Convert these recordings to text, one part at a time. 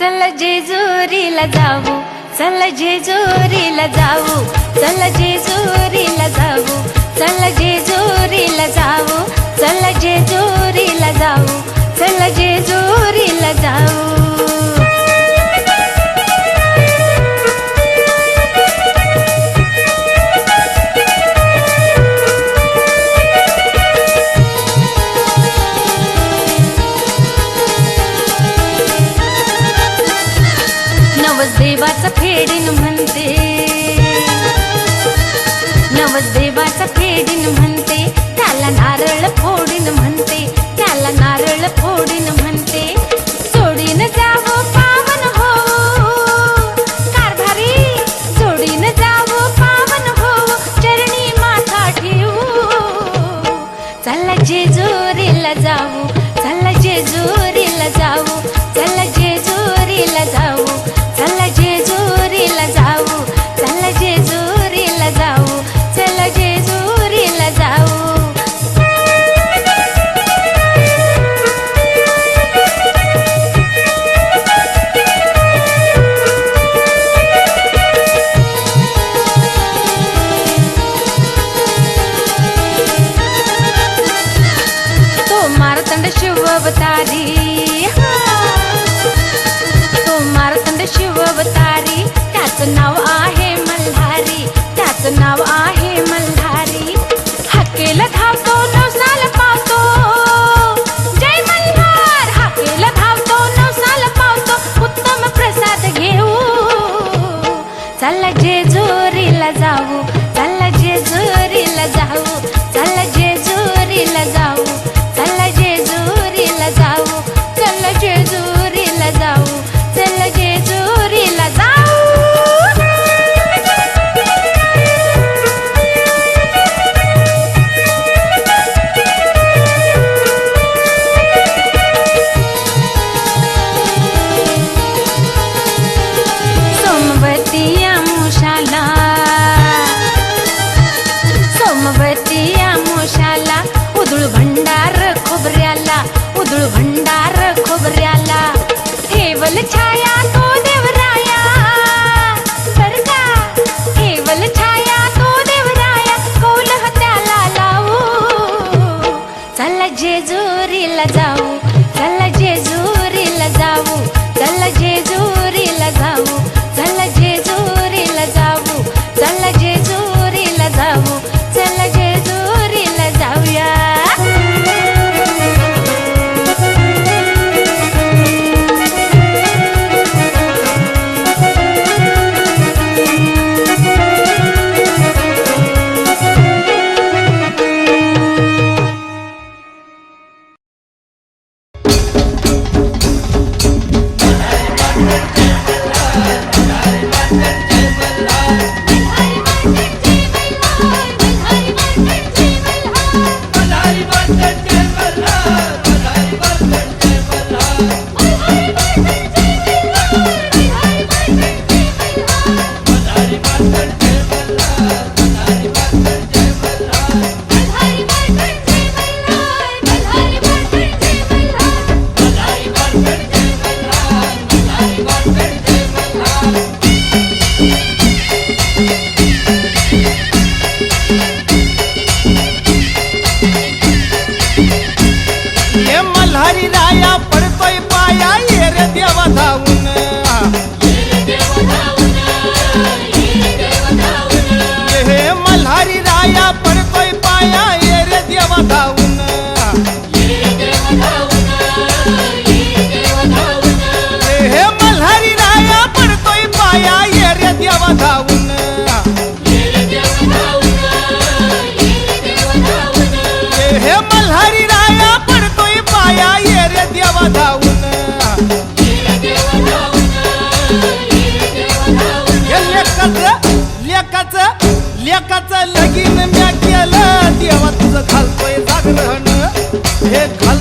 चल जेजुरीला जाऊ चल जेजुरीला जाऊ चल जेजुरीला जाऊ चल जेजुरीला जाऊ चल जेजुरीला जाऊ चल जेजुरीला जाऊ. देवाचा फेडीन म्हणते. नवस देवाचा फेडीन म्हणते. त्याला नारळ फोड लेकाचं लगीन म्या केलं देवा तुझं घालतोय जागरण. हे घाल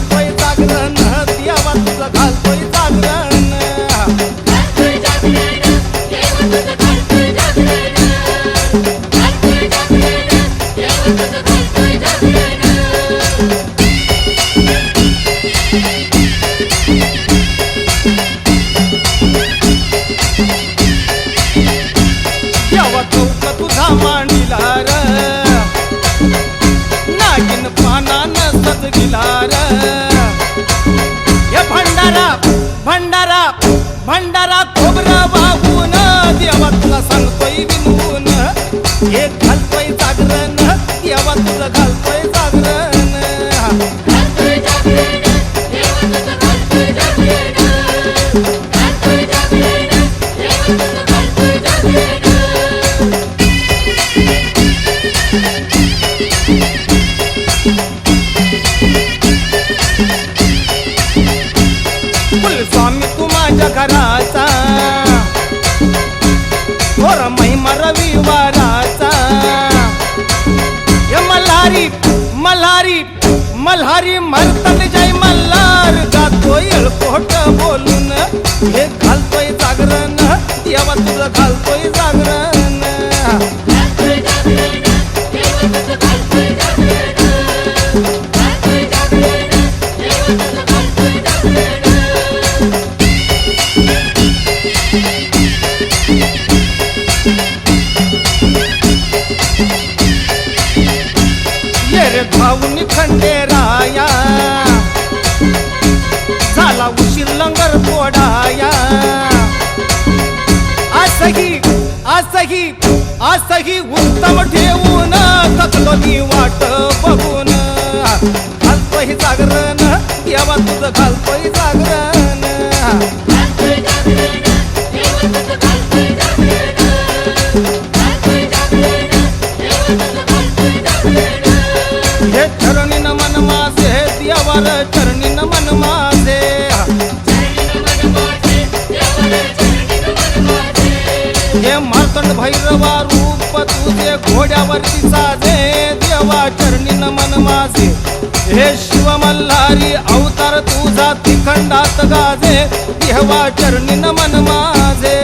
भंडारा खोबरं वाहून देवा तुला सांगतोय विनवून हे घालतोय जागरण देवा तुला घालतोय जागरण. मल्हारी म्हणतात जय मल्हार गातोय खोट बोलून? हे घालतोय जागरण. देवा तुझं घालतोय जागरण. असही उत्तम ठेवून थकलो मी वाट बघून. घालतोय जागरण देवा तुझं घालतोय जागरण. तुझे साधे देवा चरणी नमन माझे. हे शिव मल्हारी अवतार तुझा तिखंडात गाजे. देवा चरणी नमन माझे.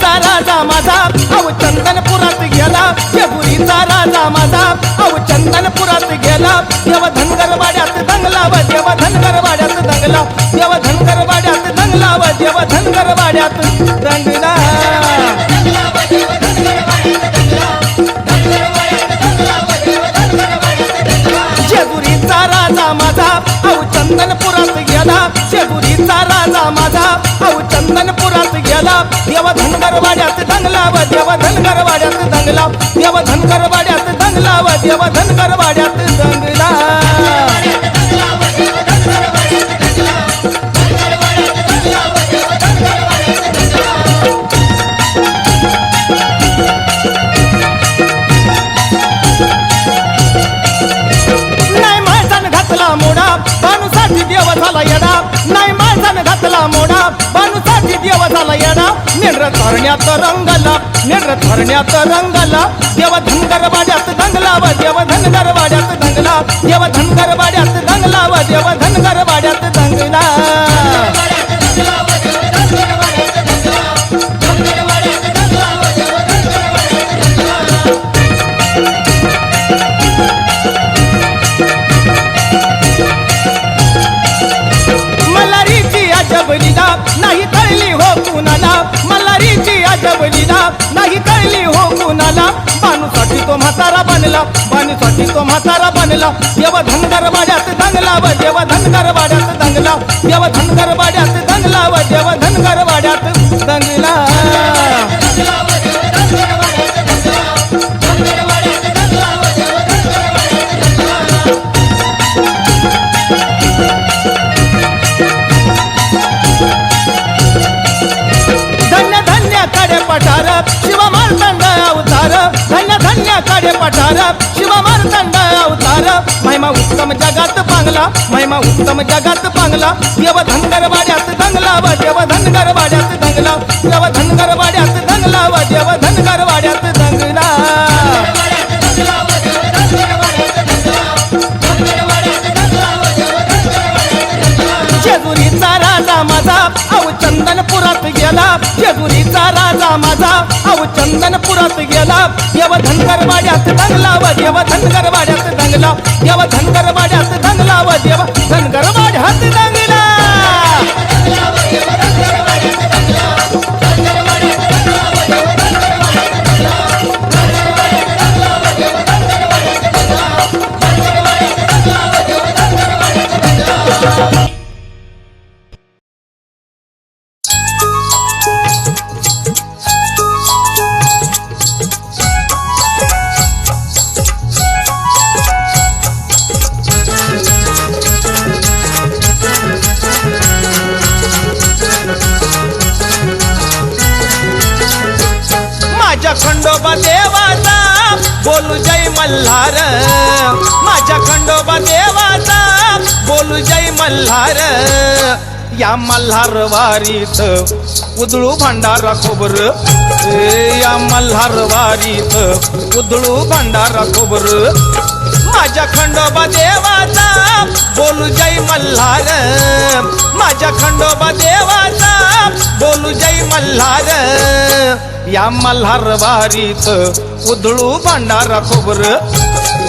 जेजुरीचा राजा माझा. अव चंदनपुरात गेला. जेजुरीचा राजा माझा. अव चंदनपुरात गेला. देव धनगरवाड्यात दंगला व देव धनगरवाड्यात दंगला. देव धनगरवाड्यात दंगला व देव धनगरवाड्यात दंगला. जेजुरीचा राजा माझा. अव चंदनपुरात गेला. जेजुरीचा राजा माझा. चंदनपुरात गेला देव धनगर वाड्यात दंगला व देव धनगर वाड्यात दंगला देव धनगर वाड्यात दंगला व देव धनगर वाड्यात दंगला देव धनगर वाड्यात दंगला देव म्हातारा बनला देव धनगर वाड्यात दंगला व देव धनगर वाड्यात दंगला देव धनगर वाड्यात दंगला व देव धनगर वाड्यात उत्तम जगात पांगला महिमा उत्तम जगात पांगला देव धनगर वाड्यात दंगला व देव धनगर वाड्यात दंगला देव धनगर वाड्यात माझा अव चंदनपुरात गेला. जेजुरीचा राजा माझा अव चंदनपुरात गेला. देव धनगरवाड्यात दंगला व देव धनगरवाड्यात दंगला. देव धनगरवाड्यात दंगला व देव खंडोबा देवाचा बोलू जय मल्हार. माझ्या खंडोबा देवाचा बोलू जय मल्हार. या मल्हार वारीत उदळू भंडारा खोबर. या मल्हार वारीत उदळू भंडारा खोबर. माझ्या खंडोबा देवाचा बोलू जय मल्हार. माझ्या खंडोबा देवाचा बोलू जय मल्हार. या मल्हार वारीत उधळू भांडारा खोबर.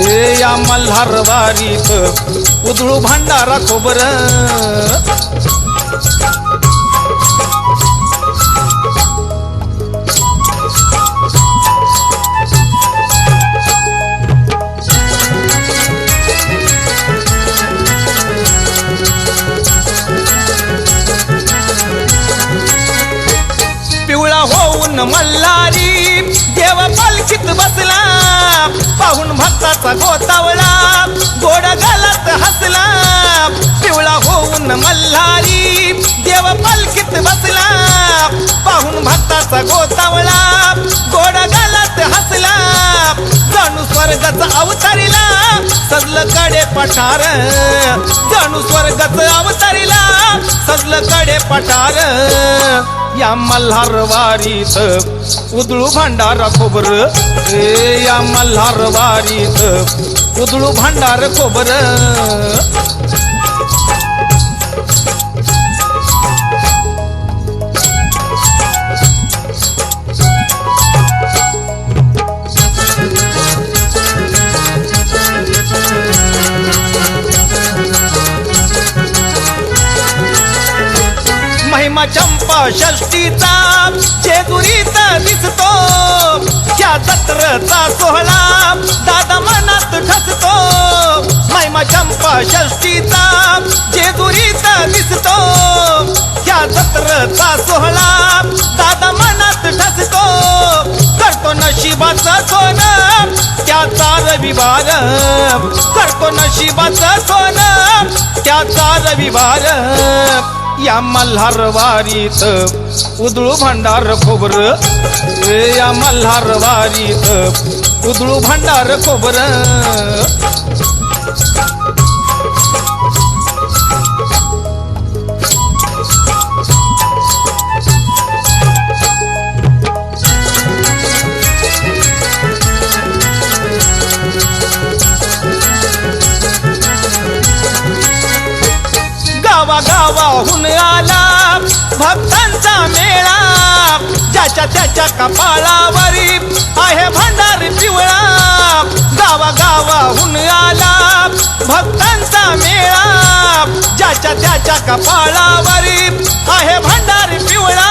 ए या मल्हार वारीत उधळू भांडारा खोबर. मल्हारी देव पालखीत बसला. पाहून भक्ताचा गोतावळा. गोड गालात हसला. पिवळा होऊन मल्हारी. देव पालखीत बसला. पाहून भक्ताचा गोतावळा. स्वर्गाचा अवतारीला सजलं कडे पठार. जणू स्वर्गाचं अवतारीला सजलं कडे पठार. या मल्हार वारीत उदळू भांडार खोबर. या मल्हार वारीत उदळू भांडार खोबर. षष्टीचा जेजुरीत दिसतो. त्या जत्रचा सोहळा दादा मनात ठसतो. महिमा चंपा षष्टीचा जेजुरीत दिसतो. त्या जत्रचा सोहळा दादा मनात ठसतो. करतो नशिबाचा सोनं त्याचा रविवार. करतो नशिबाचा सोनं त्याचा रविवार. या मल्हार वारीत उदळू भांडार खोबर. या मल्हार वारीत उदळू भांडार खोबर. त्याच्या त्याच्या कपाळावरी आहे भंडारी पिवळा. गावागावाहून आला भक्तांचा मेळा. ज्याच्या त्याच्या कपाळावरी आहे भंडारी पिवळा.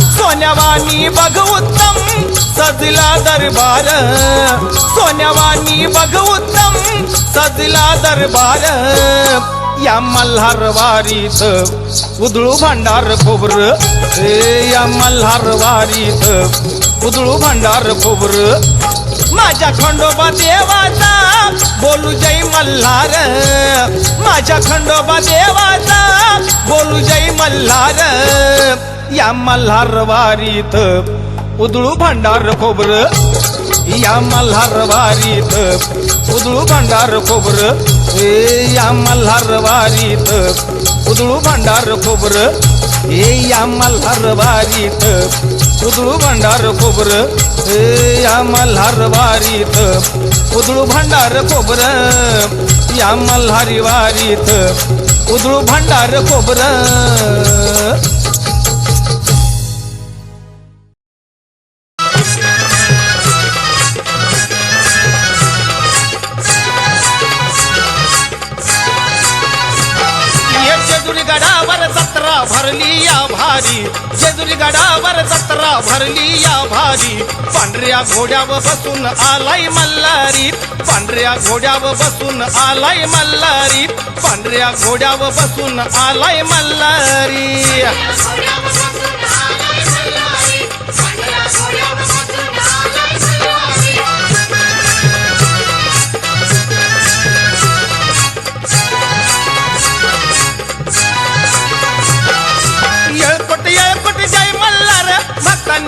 सोन्यावानी बघ उत्तम सजला दरबार. सोन्यावानी बघ उत्तम सजला दरबार. या मल्हार वारीत उदळू भांडार खोबर. या मल्हार वारीत उदळू भांडार खोबर. माझ्या खंडोबा देवाचा बोलू जय मल्हार. माझ्या खंडोबा देवाचा बोलू जय मल्हार. या मल्हार वारीत उदळू भांडार खोबर. या मल्हार वारीत उदळू भांडार खोबर. ए या मल्हार वारीत उदळू भांडार खोबर. ए या मल्हार वारीत उदळू भांडार खोबर. ए या मल्हार वारीत उदळू भांडार खोबर. या मल्हारी वारीत उदळू भांडार खोबर. भरली या भारी. पांढऱ्या घोड्यावर बसून आलाय मल्हारी. पांढऱ्या घोड्यावर बसून आलाय मल्हारी. पांढऱ्या घोड्यावर बसून आलाय मल्हारी.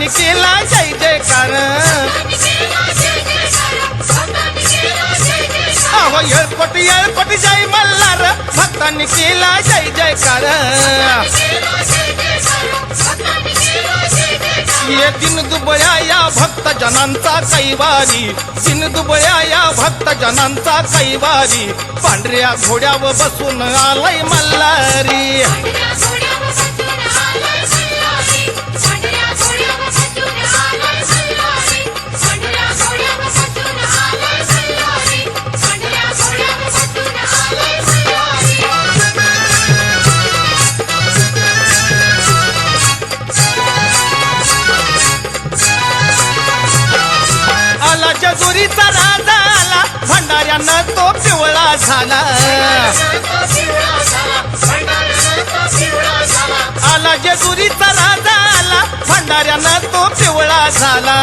केला जय जयकार. अहो येळपट येळपट जय मल्हार. भक्तांनी केला जय जयकार. ये दिन दुबळ्या या भक्त जनांचा कैवारी. दिन दुबळ्या या भक्त जनांचा कैवारी. पांढऱ्या घोड्यावर बसून आलाय मल्हारी. आला राजा आला भंडाऱ्यानं तो पिवळा झाला. आला जेजुरीचा राजा आला भंडाऱ्यानं तो पिवळा झाला.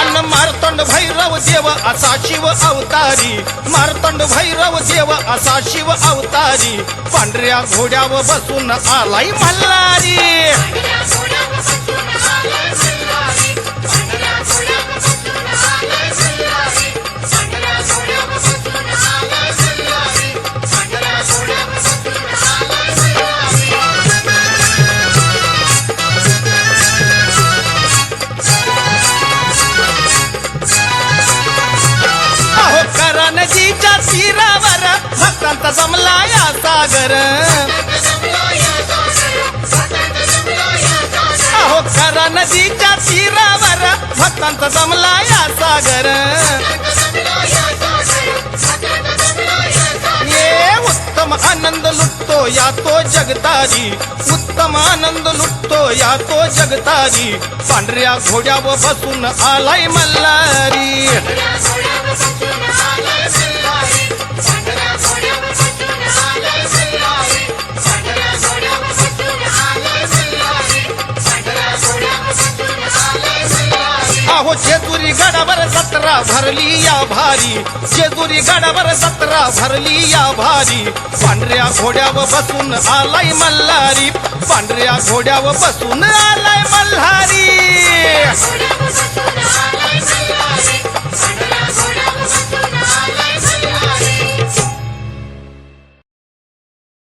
अन्न मारतंड भैरव देव असा शिव अवतारी मारतंड भैरव देव असा शिव अवतारी पांढऱ्या घोड्यावर बसून आलाय मल्हारी. सागर। अहो खरा नदीच्या तीरावर भक्तांचा जमला या सागर. ये उत्तम आनंद लुटतो या तो जगतारी. उत्तम आनंद लुटतो या तो जगतारी. पांढऱ्या घोड्यावर बसून आलाय मल्हारी. भरली या भारी. जेजुरी गडावर जत्रा भरली या भारी. पांढऱ्या घोड्यावर बसून आलाय मल्हारी. पांढऱ्या घोड्यावर बसून आलाय मल्हारी.